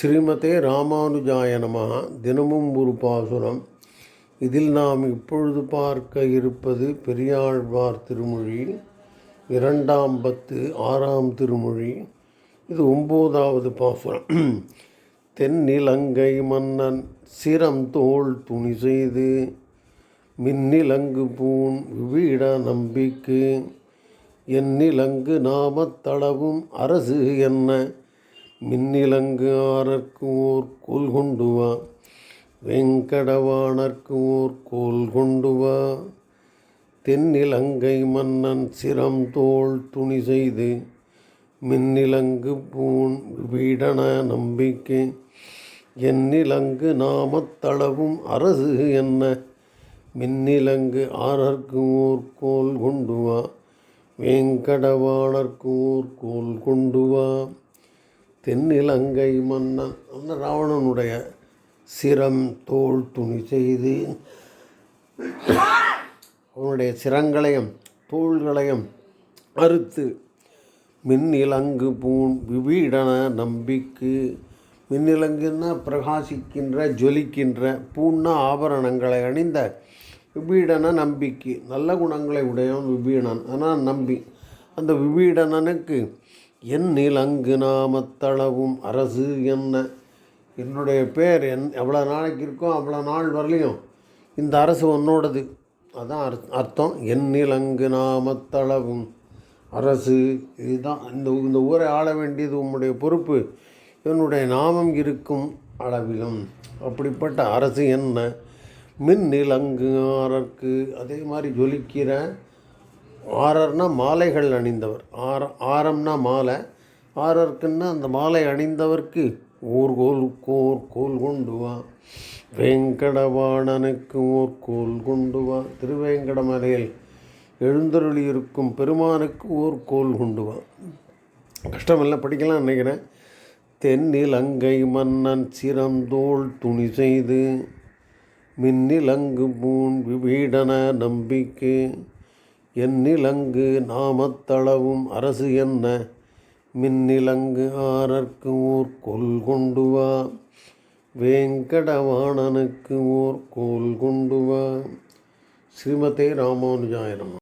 ஸ்ரீமதே ராமானுஜாய நமகா தினமும் ஒரு பாசுரம். இதில் நாம் இப்பொழுது பார்க்க இருப்பது பெரியாழ்வார் திருமொழி இரண்டாம் பத்து ஆறாம் திருமொழி. இது ஒம்போதாவது பாசுரம். தென்னிலங்கை மன்னன் சிரம் தோள் துணி செய்து மின்னிலங்கு பூண் விவீட நம்பிக்கு. என்னிலங்கு நாமத்தளவும் அரசு என்ன? மின்னிலங்கு ஆரற்கு ஓர் கோல் கொண்டு வா வெங்கடவாணர்க்கு ஓர் கோல் கொண்டு வா தென்னிலங்கை மன்னன் சிரம் தோள் துணி செய்து மின்னிலங்கு பூண் வீடன நம்பிக்கை. என்னிலங்கு நாமத்தளவும் அரசு என்ன? மின்னிலங்கு ஆரற்கு ஓர் கோல் கொண்டு வா வேங்கடவாணர்க்கு ஓர் கோல் கொண்டு வா தென்னிலங்கை மன்னன் அந்த ராவணனுடைய சிரம் தோல் துணி செய்து அவனுடைய சிரங்களையும் தோள்களையும் அறுத்து மின்னிலங்கு பூண் விபீடன நம்பிக்கு மின்னிலங்குன்னா பிரகாசிக்கின்ற ஜொலிக்கின்ற பூண்ணா ஆபரணங்களை அணிந்த விபீடன நம்பிக்கை. நல்ல குணங்களை உடையவன் விபீடன். ஆனால் நம்பி. அந்த விபீடனனுக்கு என் நிலங்கு நாமத்தளவும் அரசு என்ன? என்னுடைய பேர் என் எவ்வளோ நாளைக்கு இருக்கோ அவ்வளோ நாள் வரலையும். இந்த அரசு உன்னோடது. அதுதான் அர்த் அர்த்தம். என் நிலங்கு நாமத்தளவும் அரசு. இதுதான். இந்த இந்த ஊரை ஆள வேண்டியது உம்முடைய பொறுப்பு. என்னுடைய நாமம் இருக்கும் அளவிலும். அப்படிப்பட்ட அரசு என்ன? மின் நிலங்குகாரர்க்கு. அதே மாதிரி ஜொலிக்கிற ஆரர்னா மாலைகள் அணிந்தவர். ஆர ஆரம்னா மாலை. ஆரர்க்குன்னா அந்த மாலை அணிந்தவர்க்கு ஓர் கோல் கோர் கோல் கொண்டு வா. வேங்கடவாணனுக்கு ஓர் கோல் கொண்டு வா. திருவேங்கடமலையில் எழுந்தருளி இருக்கும் பெருமானுக்கு ஓர் கோல் கொண்டு வா. கஷ்டமில்லை படிக்கலாம் நினைக்கிறேன். தென்னிலங்கை மன்னன் சிறந்தோள் துணி செய்து மின்னிலங்கு பூன் விபீடன நம்பிக்கை. எண்ணிலங்கு நாமத்தளவும் அரசு என்ன? மின்னிலங்கு ஆரற்கு ஓர் கொல் கொண்டு வா. வேங்கடவாணனுக்கு ஓர் கோல் கொண்டு வா. ஸ்ரீமதே ராமானுஜாயனம்.